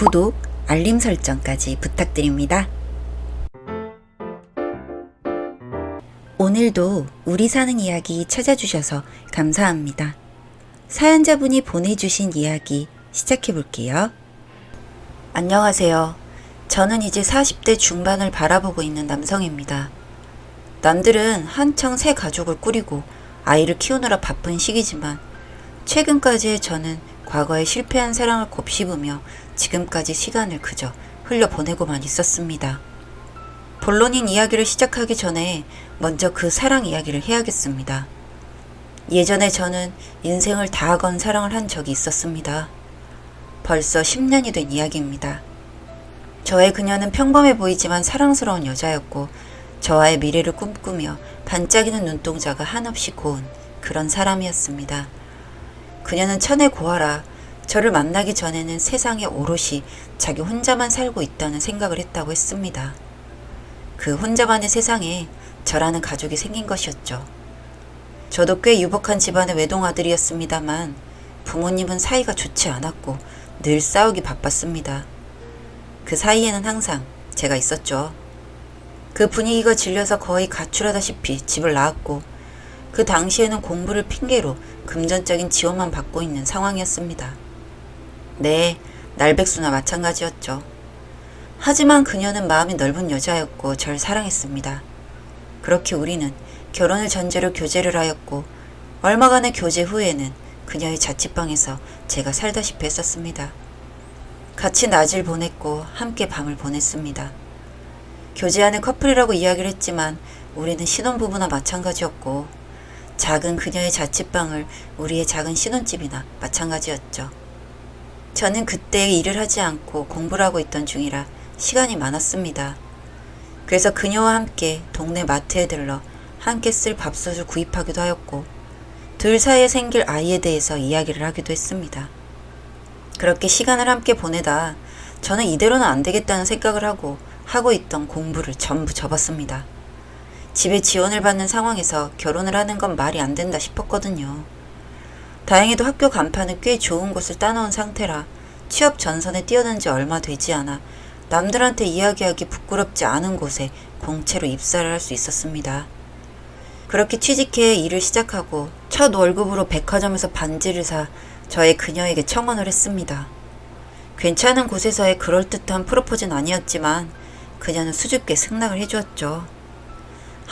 구독, 알림 설정까지 부탁드립니다. 오늘도 우리 사는 이야기 찾아주셔서 감사합니다. 사연자분이 보내주신 이야기 시작해 볼게요. 안녕하세요. 저는 이제 40대 중반을 바라보고 있는 남성입니다. 남들은 한창 새 가족을 꾸리고 아이를 키우느라 바쁜 시기지만 최근까지의 저는 과거에 실패한 사랑을 곱씹으며 지금까지 시간을 그저 흘려보내고만 있었습니다. 본론인 이야기를 시작하기 전에 먼저 그 사랑 이야기를 해야겠습니다. 예전에 저는 인생을 다 건 사랑을 한 적이 있었습니다. 벌써 10년이 된 이야기입니다. 저의 그녀는 평범해 보이지만 사랑스러운 여자였고 저와의 미래를 꿈꾸며 반짝이는 눈동자가 한없이 고운 그런 사람이었습니다. 그녀는 천의 고아라 저를 만나기 전에는 세상에 오롯이 자기 혼자만 살고 있다는 생각을 했다고 했습니다. 그 혼자만의 세상에 저라는 가족이 생긴 것이었죠. 저도 꽤 유복한 집안의 외동 아들이었습니다만 부모님은 사이가 좋지 않았고 늘 싸우기 바빴습니다. 그 사이에는 항상 제가 있었죠. 그 분위기가 질려서 거의 가출하다시피 집을 나왔고 그 당시에는 공부를 핑계로 금전적인 지원만 받고 있는 상황이었습니다. 네, 날백수나 마찬가지였죠. 하지만 그녀는 마음이 넓은 여자였고 절 사랑했습니다. 그렇게 우리는 결혼을 전제로 교제를 하였고 얼마간의 교제 후에는 그녀의 자취방에서 제가 살다시피 했었습니다. 같이 낮을 보냈고 함께 밤을 보냈습니다. 교제하는 커플이라고 이야기를 했지만 우리는 신혼부부나 마찬가지였고 작은 그녀의 자취방을 우리의 작은 신혼집이나 마찬가지였죠. 저는 그때 일을 하지 않고 공부를 하고 있던 중이라 시간이 많았습니다. 그래서 그녀와 함께 동네 마트에 들러 함께 쓸 밥솥을 구입하기도 하였고 둘 사이에 생길 아이에 대해서 이야기를 하기도 했습니다. 그렇게 시간을 함께 보내다 저는 이대로는 안 되겠다는 생각을 하고 하고 있던 공부를 전부 접었습니다. 집에 지원을 받는 상황에서 결혼을 하는 건 말이 안 된다 싶었거든요. 다행히도 학교 간판은 꽤 좋은 곳을 따놓은 상태라 취업 전선에 뛰어든 지 얼마 되지 않아 남들한테 이야기하기 부끄럽지 않은 곳에 공채로 입사를 할 수 있었습니다. 그렇게 취직해 일을 시작하고 첫 월급으로 백화점에서 반지를 사 저의 그녀에게 청혼을 했습니다. 괜찮은 곳에서의 그럴듯한 프로포즈는 아니었지만 그녀는 수줍게 승낙을 해주었죠.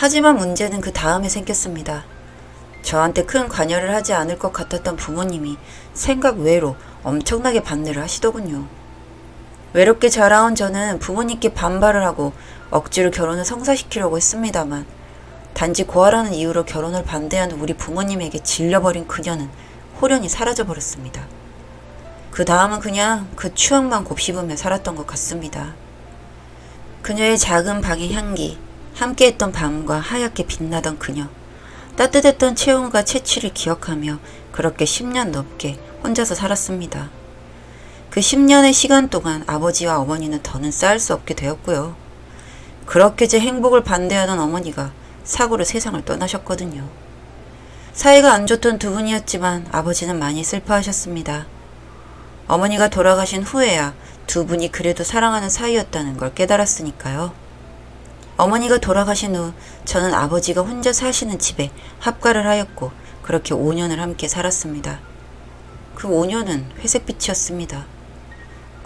하지만 문제는 그 다음에 생겼습니다. 저한테 큰 관여를 하지 않을 것 같았던 부모님이 생각 외로 엄청나게 반대를 하시더군요. 외롭게 자라온 저는 부모님께 반발을 하고 억지로 결혼을 성사시키려고 했습니다만 단지 고아라는 이유로 결혼을 반대하는 우리 부모님에게 질려버린 그녀는 호련히 사라져 버렸습니다. 그 다음은 그냥 그 추억만 곱씹으며 살았던 것 같습니다. 그녀의 작은 방의 향기, 함께했던 밤과 하얗게 빛나던 그녀, 따뜻했던 체온과 채취를 기억하며 그렇게 10년 넘게 혼자서 살았습니다. 그 10년의 시간 동안 아버지와 어머니는 더는 쌓을 수 없게 되었고요. 그렇게 제 행복을 반대하던 어머니가 사고로 세상을 떠나셨거든요. 사이가 안 좋던 두 분이었지만 아버지는 많이 슬퍼하셨습니다. 어머니가 돌아가신 후에야 두 분이 그래도 사랑하는 사이였다는 걸 깨달았으니까요. 어머니가 돌아가신 후 저는 아버지가 혼자 사시는 집에 합가를 하였고 그렇게 5년을 함께 살았습니다. 그 5년은 회색빛이었습니다.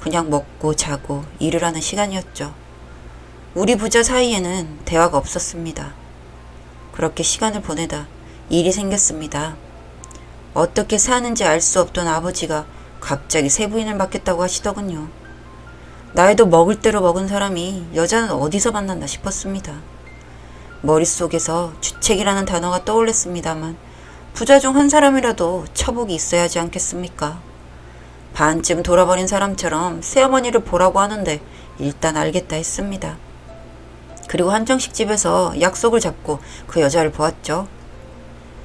그냥 먹고 자고 일을 하는 시간이었죠. 우리 부자 사이에는 대화가 없었습니다. 그렇게 시간을 보내다 일이 생겼습니다. 어떻게 사는지 알 수 없던 아버지가 갑자기 세 부인을 맡겠다고 하시더군요. 나이도 먹을 대로 먹은 사람이 여자는 어디서 만났나 싶었습니다. 머릿속에서 주책이라는 단어가 떠올랐습니다만 부자 중 한 사람이라도 처복이 있어야 하지 않겠습니까? 반쯤 돌아버린 사람처럼 새어머니를 보라고 하는데 일단 알겠다 했습니다. 그리고 한정식 집에서 약속을 잡고 그 여자를 보았죠.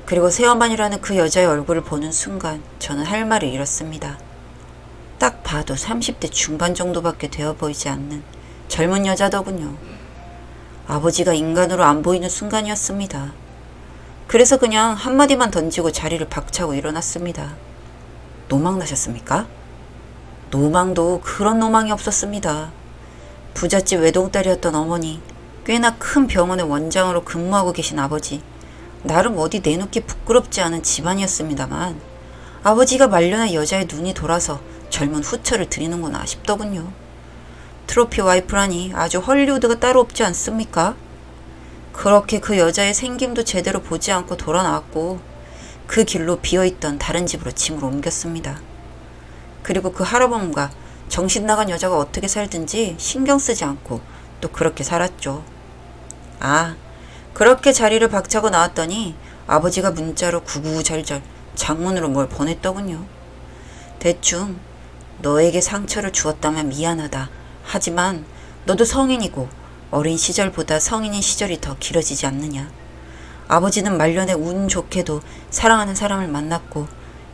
그리고 새어머니라는 그 여자의 얼굴을 보는 순간 저는 할 말을 잃었습니다. 딱 봐도 30대 중반 정도밖에 되어 보이지 않는 젊은 여자더군요. 아버지가 인간으로 안 보이는 순간이었습니다. 그래서 그냥 한마디만 던지고 자리를 박차고 일어났습니다. 노망 나셨습니까? 노망도 그런 노망이 없었습니다. 부잣집 외동딸이었던 어머니, 꽤나 큰 병원의 원장으로 근무하고 계신 아버지, 나름 어디 내놓기 부끄럽지 않은 집안이었습니다만, 아버지가 말년의 여자의 눈이 돌아서 젊은 후처를 드리는구나 싶더군요. 트로피 와이프라니 아주 헐리우드가 따로 없지 않습니까? 그렇게 그 여자의 생김도 제대로 보지 않고 돌아 나왔고, 그 길로 비어있던 다른 집으로 짐을 옮겼습니다. 그리고 그 할아버님과 정신 나간 여자가 어떻게 살든지 신경 쓰지 않고 또 그렇게 살았죠. 아, 그렇게 자리를 박차고 나왔더니 아버지가 문자로 구구절절 장문으로 뭘 보냈더군요. 대충 너에게 상처를 주었다면 미안하다. 하지만 너도 성인이고 어린 시절보다 성인인 시절이 더 길어지지 않느냐. 아버지는 말년에 운 좋게도 사랑하는 사람을 만났고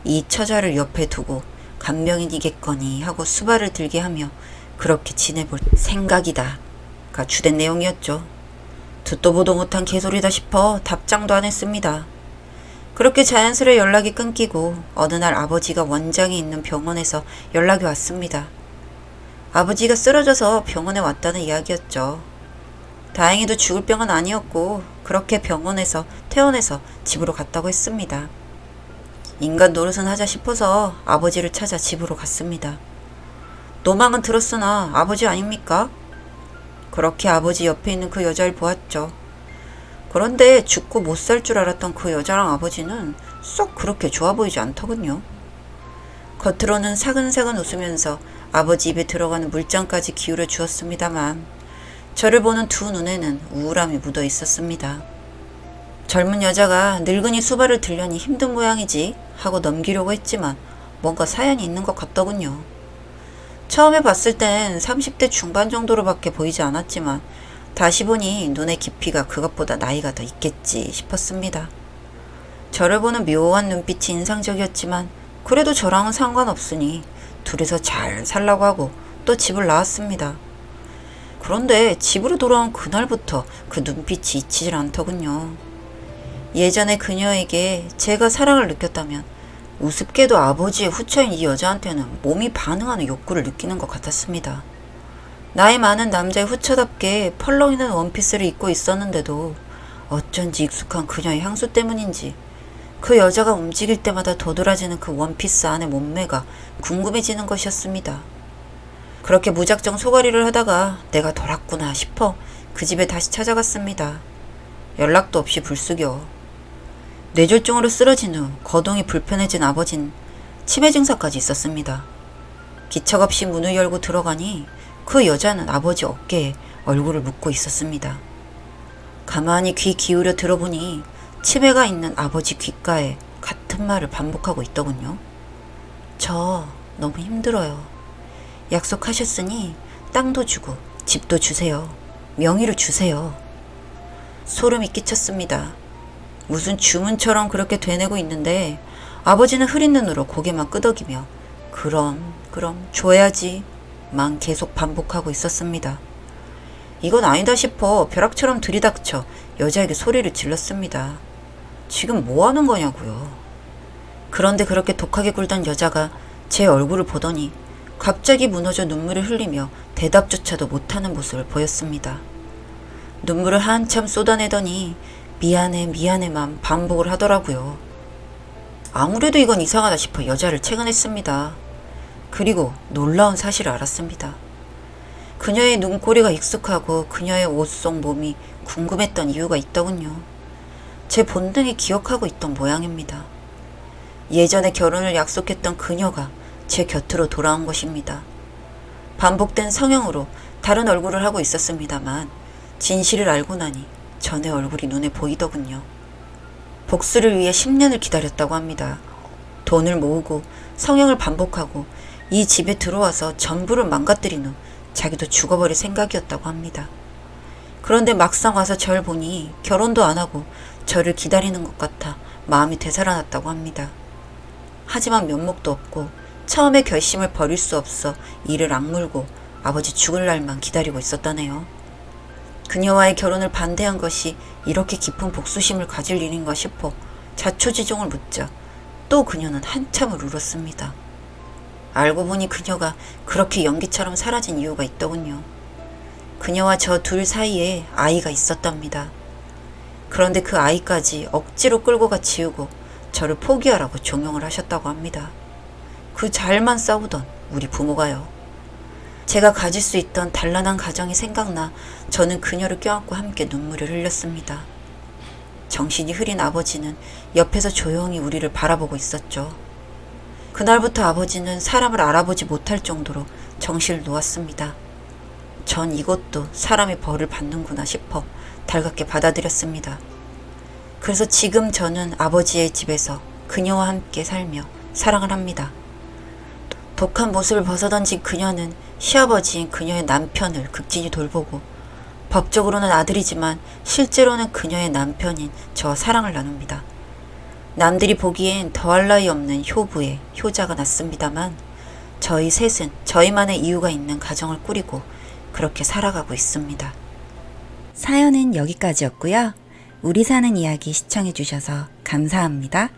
이 처자를 옆에 두고 간병인이겠거니 하고 수발을 들게 하며 그렇게 지내볼 생각이다. 가 주된 내용이었죠. 듣도 보도 못한 개소리다 싶어 답장도 안 했습니다. 그렇게 자연스레 연락이 끊기고 어느 날 아버지가 원장이 있는 병원에서 연락이 왔습니다. 아버지가 쓰러져서 병원에 왔다는 이야기였죠. 다행히도 죽을 병은 아니었고 그렇게 병원에서 퇴원해서 집으로 갔다고 했습니다. 인간 노릇은 하자 싶어서 아버지를 찾아 집으로 갔습니다. 노망은 들었으나 아버지 아닙니까? 그렇게 아버지 옆에 있는 그 여자를 보았죠. 그런데 죽고 못 살 줄 알았던 그 여자랑 아버지는 쏙 그렇게 좋아 보이지 않더군요. 겉으로는 사근사근 웃으면서 아버지 입에 들어가는 물장까지 기울여 주었습니다만 저를 보는 두 눈에는 우울함이 묻어 있었습니다. 젊은 여자가 늙은이 수발을 들려니 힘든 모양이지 하고 넘기려고 했지만 뭔가 사연이 있는 것 같더군요. 처음에 봤을 땐 30대 중반 정도로밖에 보이지 않았지만 다시 보니 눈의 깊이가 그것보다 나이가 더 있겠지 싶었습니다. 저를 보는 묘한 눈빛이 인상적이었지만 그래도 저랑은 상관없으니 둘이서 잘 살라고 하고 또 집을 나왔습니다. 그런데 집으로 돌아온 그날부터 그 눈빛이 잊히질 않더군요. 예전에 그녀에게 제가 사랑을 느꼈다면 우습게도 아버지의 후처인 이 여자한테는 몸이 반응하는 욕구를 느끼는 것 같았습니다. 나이 많은 남자의 후처답게 펄렁이는 원피스를 입고 있었는데도 어쩐지 익숙한 그녀의 향수 때문인지 그 여자가 움직일 때마다 도드라지는 그 원피스 안의 몸매가 궁금해지는 것이었습니다. 그렇게 무작정 소가리를 하다가 내가 돌았구나 싶어 그 집에 다시 찾아갔습니다. 연락도 없이 불쑥여. 뇌졸중으로 쓰러진 후 거동이 불편해진 아버진 치매 증사까지 있었습니다. 기척 없이 문을 열고 들어가니 그 여자는 아버지 어깨에 얼굴을 묻고 있었습니다. 가만히 귀 기울여 들어보니 치매가 있는 아버지 귓가에 같은 말을 반복하고 있더군요. 저 너무 힘들어요. 약속하셨으니 땅도 주고 집도 주세요. 명의를 주세요. 소름이 끼쳤습니다. 무슨 주문처럼 그렇게 되뇌고 있는데 아버지는 흐린 눈으로 고개만 끄덕이며 그럼 그럼 줘야지 만 계속 반복하고 있었습니다. 이건 아니다 싶어 벼락처럼 들이닥쳐 여자에게 소리를 질렀습니다. 지금 뭐 하는 거냐고요. 그런데 그렇게 독하게 굴던 여자가 제 얼굴을 보더니 갑자기 무너져 눈물을 흘리며 대답조차도 못하는 모습을 보였습니다. 눈물을 한참 쏟아내더니 미안해 미안해만 반복을 하더라고요. 아무래도 이건 이상하다 싶어 여자를 채근했습니다. 그리고 놀라운 사실을 알았습니다. 그녀의 눈꼬리가 익숙하고 그녀의 옷 속 몸이 궁금했던 이유가 있더군요. 제 본능이 기억하고 있던 모양입니다. 예전에 결혼을 약속했던 그녀가 제 곁으로 돌아온 것입니다. 반복된 성형으로 다른 얼굴을 하고 있었습니다만 진실을 알고 나니 전의 얼굴이 눈에 보이더군요. 복수를 위해 10년을 기다렸다고 합니다. 돈을 모으고 성형을 반복하고 이 집에 들어와서 전부를 망가뜨린 후 자기도 죽어버릴 생각이었다고 합니다. 그런데 막상 와서 절 보니 결혼도 안 하고 저를 기다리는 것 같아 마음이 되살아났다고 합니다. 하지만 면목도 없고 처음에 결심을 버릴 수 없어 이를 악물고 아버지 죽을 날만 기다리고 있었다네요. 그녀와의 결혼을 반대한 것이 이렇게 깊은 복수심을 가질 일인가 싶어 자초지종을 묻자 또 그녀는 한참을 울었습니다. 알고 보니 그녀가 그렇게 연기처럼 사라진 이유가 있더군요. 그녀와 저 둘 사이에 아이가 있었답니다. 그런데 그 아이까지 억지로 끌고 가 지우고 저를 포기하라고 종용을 하셨다고 합니다. 그 잘만 싸우던 우리 부모가요. 제가 가질 수 있던 단란한 가정이 생각나 저는 그녀를 껴안고 함께 눈물을 흘렸습니다. 정신이 흐린 아버지는 옆에서 조용히 우리를 바라보고 있었죠. 그날부터 아버지는 사람을 알아보지 못할 정도로 정신을 놓았습니다. 전 이것도 사람의 벌을 받는구나 싶어 달갑게 받아들였습니다. 그래서 지금 저는 아버지의 집에서 그녀와 함께 살며 사랑을 합니다. 독한 모습을 벗어던진 그녀는 시아버지인 그녀의 남편을 극진히 돌보고 법적으로는 아들이지만 실제로는 그녀의 남편인 저와 사랑을 나눕니다. 남들이 보기엔 더할 나위 없는 효부의 효자가 났습니다만 저희 셋은 저희만의 이유가 있는 가정을 꾸리고 그렇게 살아가고 있습니다. 사연은 여기까지였고요. 우리 사는 이야기 시청해주셔서 감사합니다.